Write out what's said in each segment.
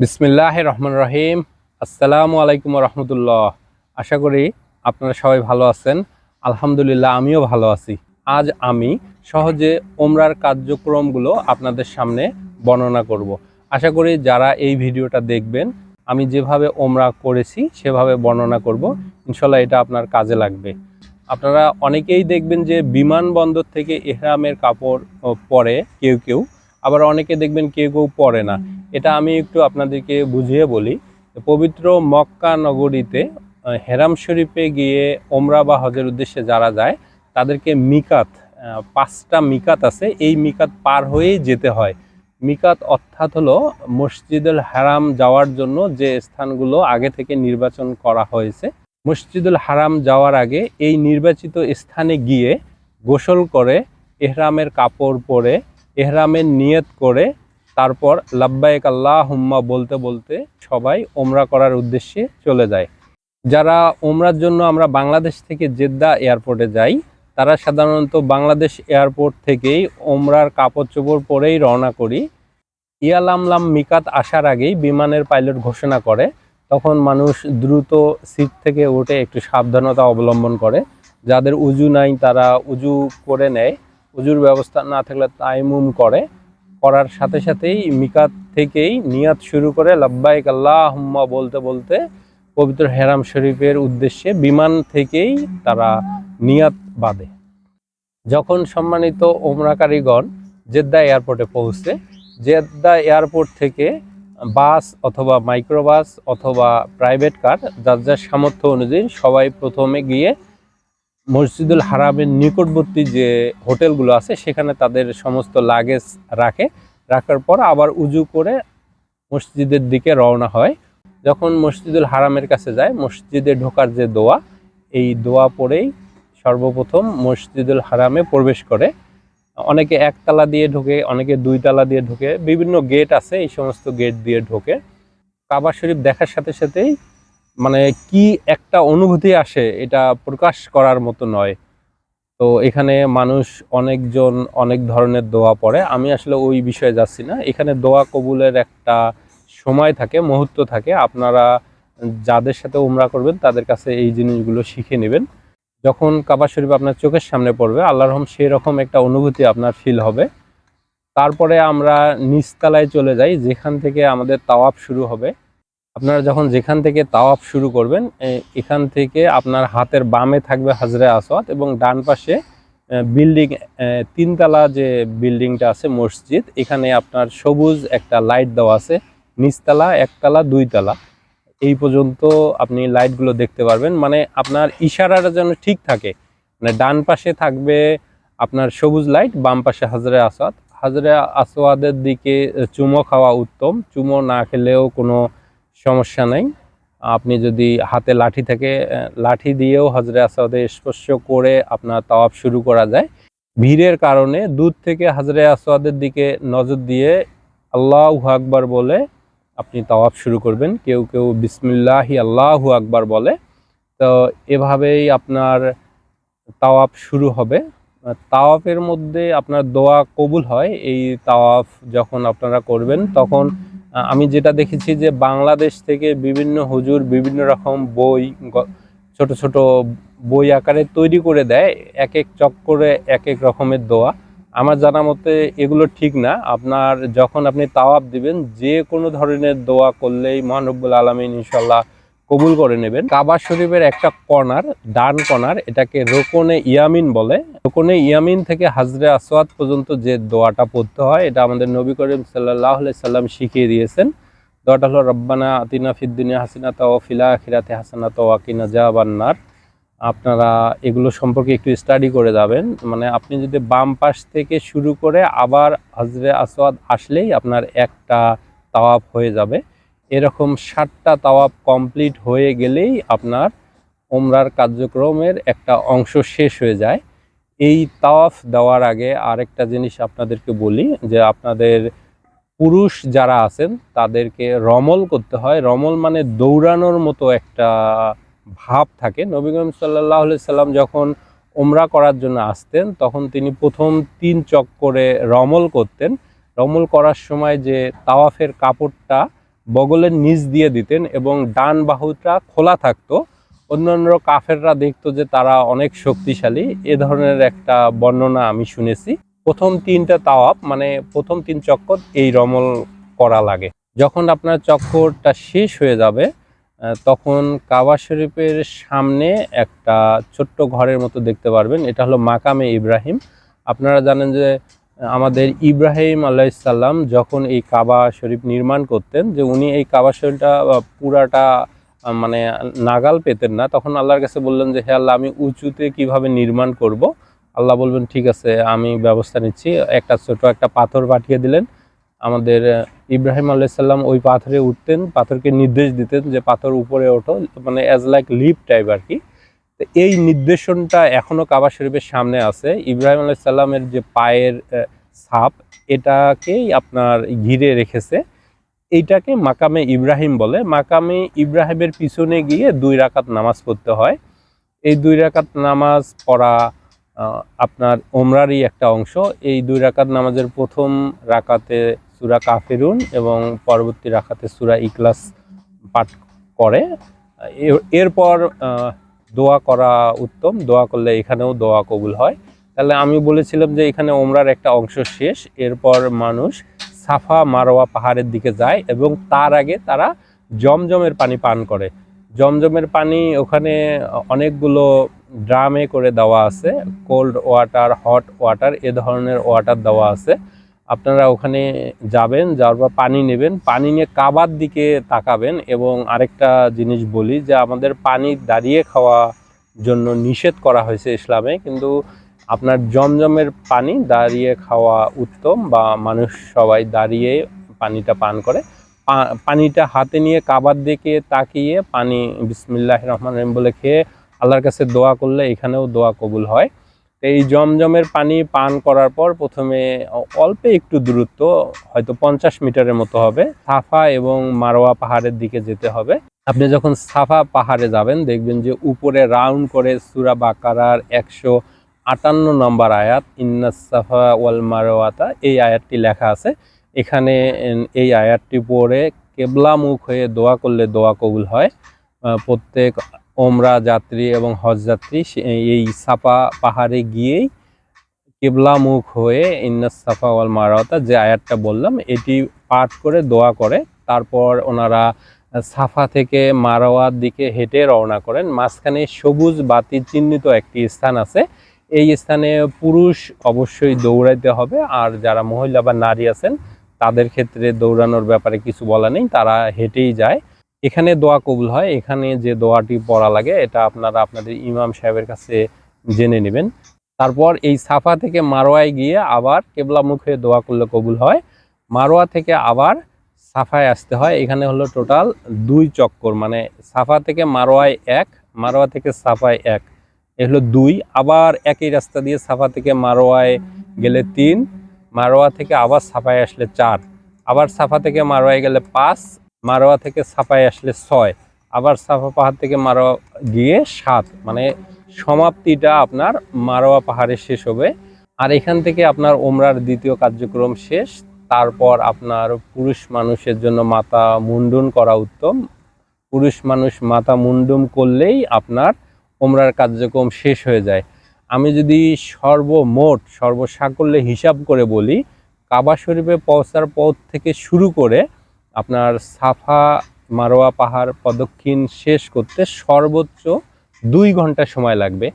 বিসমিল্লাহ রহমান রহিম। আসসালামু আলাইকুম রহমতুল্লাহ। আশা করি আপনারা সবাই ভালো আছেন। আলহামদুলিল্লাহ, আমিও ভালো আছি। আজ আমি সহজে ওমরার কার্যক্রমগুলো আপনাদের সামনে বর্ণনা করব। আশা করি যারা এই ভিডিওটা দেখবেন, আমি যেভাবে ওমরা করেছি সেভাবে বর্ণনা করব। ইনশাল্লাহ এটা আপনার কাজে লাগবে। আপনারা অনেকেই দেখবেন যে বিমানবন্দর থেকে এহরামের কাপড় পরে কেউ কেউ আবার অনেকে দেখবেন কেউ কেউ পড়ে না। এটা আমি একটু আপনাদেরকে বুঝিয়ে বলি। পবিত্র মক্কা নগরীতে হেরাম শরীফে গিয়ে ওমরা বা হজের উদ্দেশ্যে যারা যায় তাদেরকে মিকাত পাঁচটা মিকাত আছে। এই মিকাত পার হয়েই যেতে হয়। মিকাত অর্থাৎ হলো মসজিদুল হারাম যাওয়ার জন্য যে স্থানগুলো আগে থেকে নির্বাচন করা হয়েছে। মসজিদুল হারাম যাওয়ার আগে এই নির্বাচিত স্থানে গিয়ে গোসল করে এহরামের কাপড় পরে এহরামের নিয়ত করে তারপর লাব্বাইক আল্লাহ হুম্মা বলতে বলতে সবাই ওমরা করার উদ্দেশ্যে চলে যায়। যারা ওমরার জন্য আমরা বাংলাদেশ থেকে জেদ্দা এয়ারপোর্টে যাই, তারা সাধারণত বাংলাদেশ এয়ারপোর্ট থেকেই ওমরার কাপড় চোপড় পরেই রওনা করি। ইয়ালামলাম মিকাত আসার আগেই বিমানের পাইলট ঘোষণা করে, তখন মানুষ দ্রুত সিট থেকে উঠে একটু সাবধানতা অবলম্বন করে। যাদের উজু নাই তারা উজু করে নেয়। উজুর ব্যবস্থা না থাকলে তাইমুম করে, করার সাথে সাথেই মিকাত থেকেই নিয়াত শুরু করে লাব্বাইক আল্লাহ হুম্মা বলতে বলতে পবিত্র হেরাম শরীফের উদ্দেশ্যে বিমান থেকেই তারা নিয়াত বাঁধে। যখন সম্মানিত ওমরাকারীগণ জেদ্দা এয়ারপোর্টে পৌঁছে, জেদ্দা এয়ারপোর্ট থেকে বাস অথবা মাইক্রোবাস অথবা প্রাইভেট কার, যার যার সামর্থ্য অনুযায়ী সবাই প্রথমে গিয়ে মসজিদুল হারামের নিকটবর্তী যে হোটেলগুলো আছে, সেখানে তাদের সমস্ত লাগেজ রাখে। রাখার পর আবার উজু করে মসজিদের দিকে রওনা হয়। যখন মসজিদুল হারামের কাছে যায়, মসজিদে ঢোকার যে দোয়া, এই দোয়া পড়েই সর্বপ্রথম মসজিদুল হারামে প্রবেশ করে। অনেকে একতলা দিয়ে ঢোকে, অনেকে দুই তালা দিয়ে ঢোকে। বিভিন্ন গেট আছে, এই সমস্ত গেট দিয়ে ঢোকে। কাবা শরীফ দেখার সাথে সাথেই মানে কি একটা অনুভূতি আসে এটা প্রকাশ করার মতো নয়। তো এখানে মানুষ অনেকজন অনেক ধরনের দোয়া পড়ে। আমি আসলে ওই বিষয়ে যাচ্ছি না। এখানে দোয়া কবুলের একটা সময় থাকে, মুহূর্ত থাকে। আপনারা যাদের সাথে উমরা করবেন, তাদের কাছে এই জিনিসগুলো শিখে নেবেন। যখন কাবা শরীফ আপনার চোখের সামনে পড়বে, আল্লাহর রহম সেই রকম একটা অনুভূতি আপনার ফিল হবে। তারপরে আমরা নিচতলায় চলে যাই, যেখান থেকে আমাদের তাওয়াফ শুরু হবে। আপনারা যখন যেখান থেকে তাওয়াফ শুরু করবেন এখান থেকে আপনার হাতের বামে থাকবে হাজরে আসওয়াত এবং ডান পাশে বিল্ডিং তিনতলা যে বিল্ডিংটা আছে মসজিদ, এখানে আপনার সবুজ একটা লাইট দেওয়া আছে, নিচতলা, একতলা, দুইতলা। এই পর্যন্ত আপনি লাইটগুলো দেখতে পারবেন। মানে আপনার ইশারাটা যেন ঠিক থাকে। মানে ডান পাশে থাকবে আপনার সবুজ লাইট, বাম পাশে হাজরে আসওয়াত হাজরে আসওয়াদের দিকে চুমো খাওয়া উত্তম। চুমো না খেলেও কোনো সমস্যা নাই। আপনি যদি হাতে লাঠি থেকে লাঠি দিয়েও হজরে আসাদে স্পর্শ করে আপনার তাওয়াফ শুরু করা যায়। ভিড়ের কারণে দূর থেকে হাজরে আসওয়াদের দিকে নজর দিয়ে আল্লাহু আকবার বলে আপনি তাওয়াফ শুরু করবেন। কেউ কেউ বিসমিল্লাহি আল্লাহু আকবার বলে। তো এভাবেই আপনার তাওয়াফ শুরু হবে। আহ, তাওয়াফের মধ্যে আপনার দোয়া কবুল হয়। এই তাওয়াফ যখন আপনারা করবেন তখন আমি যেটা দেখেছি যে বাংলাদেশ থেকে বিভিন্ন হুজুর বিভিন্ন রকম বই ছোট ছোট বই আকারে তৈরি করে দেয়, এক এক চক্করে এক এক রকমের দোয়া। আমার জানা মতে এগুলো ঠিক না। আপনার যখন আপনি তাওয়াব দিবেন, যে কোনো ধরনের দোয়া করলেই মহানব্বুল আলমিন ইনশাল্লাহ কবুল করে নেবেন। কাবা শরীফের একটা কর্নার, ডান কর্নার, এটাকে রোকনে ইয়ামিন বলে। রোকনে ইয়ামিন থেকে হাজরে আসওয়াদ পর্যন্ত যে দোয়াটা পড়তে হয়, এটা আমাদের নবী করিম সাল্লাহ সাল্লাম শিখিয়ে দিয়েছেন। দোয়াটা হলো, রব্বানা আতিনা ফিদ্দিনিয়া হাসিনা তাও ফিলা আখিরাতে হাসানা তো আকিনা জাবান্নার আপনারা এগুলো সম্পর্কে একটু স্টাডি করে যাবেন। মানে আপনি যদি বাম পাশ থেকে শুরু করে আবার হাজরে আসওয়াদ আসলেই আপনার একটা তাওয়াফ হয়ে যাবে। এরকম ষাটটা তাওয়াফ কমপ্লিট হয়ে গেলেই আপনার ওমরার কার্যক্রমের একটা অংশ শেষ হয়ে যায়। এই তাওয়াফ দেওয়ার আগে আরেকটা জিনিস আপনাদেরকে বলি যে আপনাদের পুরুষ যারা আছেন, তাদেরকে রমল করতে হয়। রমল মানে দৌড়ানোর মতো একটা ভাব থাকে। নবী করিম সাল্লাহ সাল্লাম যখন ওমরা করার জন্য আসতেন, তখন তিনি প্রথম তিন চক্করে রমল করতেন। রমল করার সময় যে তাওয়াফের কাপড়টা বগলের নিচ দিয়ে দিতেন এবং ডান বাহুটা খোলা থাকতো। অন্যান্য কাফেররা দেখতো যে তারা অনেক শক্তিশালী। এ ধরনের একটা বর্ণনা আমি শুনেছি। প্রথম তিনটা তাওয়াপ মানে প্রথম তিন চক্কর এই রমল করা লাগে। যখন আপনার চক্করটা শেষ হয়ে যাবে তখন কাবা শরীফের সামনে একটা ছোট্ট ঘরের মতো দেখতে পারবেন। এটা হলো মাকামে ইব্রাহিম। আপনারা জানেন যে আমাদের ইব্রাহিম আলাইসাল্লাম যখন এই কাবা শরীফ নির্মাণ করতেন, যে উনি এই কাবা শরীফটা পুরাটা মানে নাগাল পেতেন না, তখন আল্লাহর কাছে বললেন যে, হে আল্লাহ, আমি উঁচুতে কীভাবে নির্মাণ করব? আল্লাহ বলবেন, ঠিক আছে, আমি ব্যবস্থা নিচ্ছি। একটা ছোট একটা পাথর পাঠিয়ে দিলেন। আমাদের ইব্রাহিম আলাইসাল্লাম ওই পাথরে উঠতেন, পাথরকে নির্দেশ দিতেন যে, পাথর উপরে ওঠো মানে অ্যাজ লাইক লিপ টাইপ আর কি। তো এই নির্দেশনটা এখনও কাবা শরীফের সামনে আছে। ইব্রাহিম আলাইসাল্লামের যে পায়ের ছাপ, এটাকেই আপনার ঘিরে রেখেছে। এইটাকে মাকামে ইব্রাহিম বলে। মাকামে ইব্রাহিমের পিছনে গিয়ে দুই রাকাত নামাজ পড়তে হয়। এই দুই রাকাত নামাজ পড়া আপনার ওমরারই একটা অংশ। এই দুই রাকাত নামাজের প্রথম রাকাতে সুরা কাফেরুন এবং পরবর্তী রাকাতে সুরা ইকলাস পাঠ করে। এর- এরপর দোয়া করা উত্তম, দোয়া করলে এখানেও দোয়া কবুল হয়। তাহলে আমি বলেছিলাম যে এখানে ওমরার একটা অংশ শেষ, এরপর মানুষ সাফা মারোয়া পাহাড়ের দিকে যায় এবং তার আগে তারা জমজমের পানি পান করে। জমজমের পানি ওখানে অনেকগুলো ড্রামে করে দেওয়া আছে, কোল্ড ওয়াটার, হট ওয়াটার, এ ধরনের ওয়াটার দেওয়া আছে। আপনারা ওখানে যাবেন, যাওয়ার পর পানি নেবেন। পানি নিয়ে কাবার দিকে তাকাবেন এবং আরেকটা জিনিস বলি যে আমাদের পানি দাঁড়িয়ে খাওয়া জন্য নিষেধ করা হয়েছে ইসলামে, কিন্তু আপনার জমজমের পানি দাঁড়িয়ে খাওয়া উত্তম বা মানুষ সবাই দাঁড়িয়ে পানিটা পান করে। পানিটা হাতে নিয়ে কাবার দিকে তাকিয়ে পানি বিসমিল্লাহ রহমান রহিম বলে খেয়ে আল্লাহর কাছে দোয়া করলে এখানেও দোয়া কবুল হয়। এই জমজমের পানি পান করার পর প্রথমে অল্প একটু দূরত্ব, হয়তো পঞ্চাশ মিটারের মতো হবে, সাফা এবং মারোয়া পাহাড়ের দিকে যেতে হবে। আপনি যখন সাফা পাহাড়ে যাবেন, দেখবেন যে উপরে রাউন্ড করে সুরা বাকারার একশো আটান্ন নম্বর আয়াত ইন্নাস সাফা ওয়াল মারোয়াতা, এই আয়াতটি লেখা আছে। এখানে এই আয়াতটি পড়ে কেবলামুখ হয়ে দোয়া করলে দোয়া কবুল হয়। প্রত্যেক ওমরা যাত্রী এবং হজ যাত্রী এই সাফা পাহাড়ে গিয়েই কেবলামুখ হয়ে ইন্নাস সাফা ওয়াল মারাওয়াতা, যে আয়াতটা বললাম, এটি পাঠ করে দোয়া করে, তারপর ওনারা সাফা থেকে মারোয়ার দিকে হেঁটে রওনা করেন। মাঝখানে সবুজ বাতি চিহ্নিত একটি স্থান আছে। এই স্থানে পুরুষ অবশ্যই দৌড়াইতে হবে, আর যারা মহিলা বা নারী আছেন, তাদের ক্ষেত্রে দৌড়ানোর ব্যাপারে কিছু বলা নেই, তারা হেঁটেই যায়। এখানে দোয়া কবুল হয়, এখানে যে দোয়াটি পড়া লাগে, এটা আপনারা আপনাদের ইমাম সাহেবের কাছে জেনে নেবেন। তারপর এই সাফা থেকে মারোয়ায় গিয়ে আবার কেবলামুখ হয়ে দোয়া করলে কবুল হয়। মারোয়া থেকে আবার সাফায় আসতে হয়। এখানে হলো টোটাল দুই চক্কর মানে সাফা থেকে মারোয়ায় এক, মারোয়া থেকে সাফায় এক। এ হলো দুই। আবার একই রাস্তা দিয়ে সাফা থেকে মারোয়ায় গেলে তিন, মারোয়া থেকে আবার সাফায় আসলে চার। আবার সাফা থেকে মারোয়ায় গেলে পাঁচ মারোয়া থেকে সাফায় আসলে ছয়, আবার সাফা পাহাড় থেকে মারোয়া গিয়ে সাত মানে সমাপ্তিটা আপনার মারোয়া পাহাড়ে শেষ হবে। আর এখান থেকে আপনার ওমরার দ্বিতীয় কার্যক্রম শেষ, তারপর আপনার পুরুষ মানুষের জন্য মাথা মুন্ডন করা উত্তম। পুরুষ মানুষ মাথা মুন্ডন করলেই আপনার ওমরার কার্যক্রম শেষ হয়ে যায়। আমি যদি সর্বমোট, সর্বসাকল্যে হিসাব করে বলি, কাবা শরীফে পৌঁছার পথ থেকে শুরু করে আপনার সাফা মারোয়া পাহাড় প্রদক্ষিণ শেষ করতে সর্বোচ্চ দুই ঘণ্টা সময় লাগবে।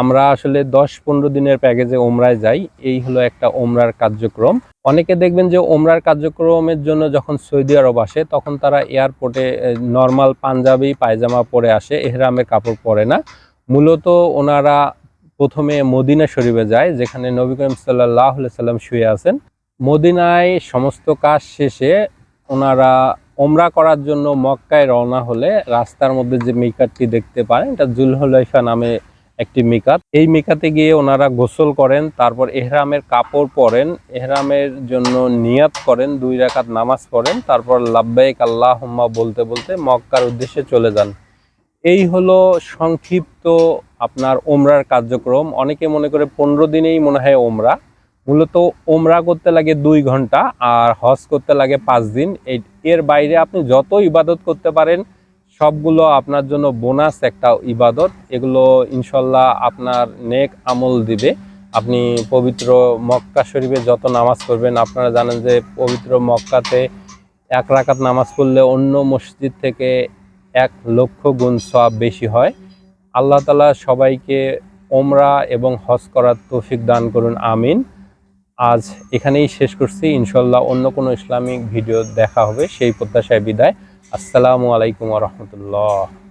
আমরা আসলে দশ পনেরো দিনের প্যাকেজে ওমরায় যাই, এই হলো একটা ওমরার কার্যক্রম। অনেকে দেখবেন যে ওমরার কার্যক্রমের জন্য যখন সৌদি আরব আসে, তখন তারা এয়ারপোর্টে নর্মাল পাঞ্জাবি, পায়জামা পরে আসে এহরামের কাপড় পরে না। মূলত ওনারা প্রথমে মদিনা শরীফে যায়, যেখানে নবী করিম সাল্লাহ সাল্লাম শুয়ে আছেন। মদিনায় সমস্ত কাজ শেষে ওনারা ওমরা করার জন্য মক্কায় রওনা হলে রাস্তার মধ্যে যে মিকাতটি দেখতে পারেন, এটা জুলহলাইফা নামে একটি মিকাত। এই মিকাতে গিয়ে ওনারা গোসল করেন, তারপর এহরামের কাপড় পরেন, এহরামের জন্য নিয়াত করেন, দুই রাকাত নামাজ পড়েন, তারপর লাব্বাইক আল্লাহ বলতে বলতে মক্কার উদ্দেশ্যে চলে যান। এই হলো সংক্ষিপ্ত আপনার ওমরার কার্যক্রম। অনেকে মনে করে পনেরো দিনেই মনে হয় ওমরা। মূলত ওমরা করতে লাগে দুই ঘণ্টা আর হজ করতে লাগে পাঁচ দিন। এর বাইরে আপনি যত ইবাদত করতে পারেন, সবগুলো আপনার জন্য বোনাস একটা ইবাদত। এগুলো ইনশাল্লাহ আপনার নেক আমল দিবে। আপনি পবিত্র মক্কা শরীফে যত নামাজ পড়বেন, আপনারা জানেন যে পবিত্র মক্কাতে এক রাকাত নামাজ পড়লে অন্য মসজিদ থেকে এক লক্ষ গুণ সব বেশি হয়। আল্লাহ তালা সবাইকে ওমরা এবং হজ করার তৌফিক দান করুন, আমিন। আজ এখানেই শেষ করছি। ইনশাল্লাহ অন্য কোনো ইসলামিক ভিডিও দেখা হবে। সেই প্রত্যাশায় বিদায়। আসসালামু আলাইকুম রহমতুল্লাহ।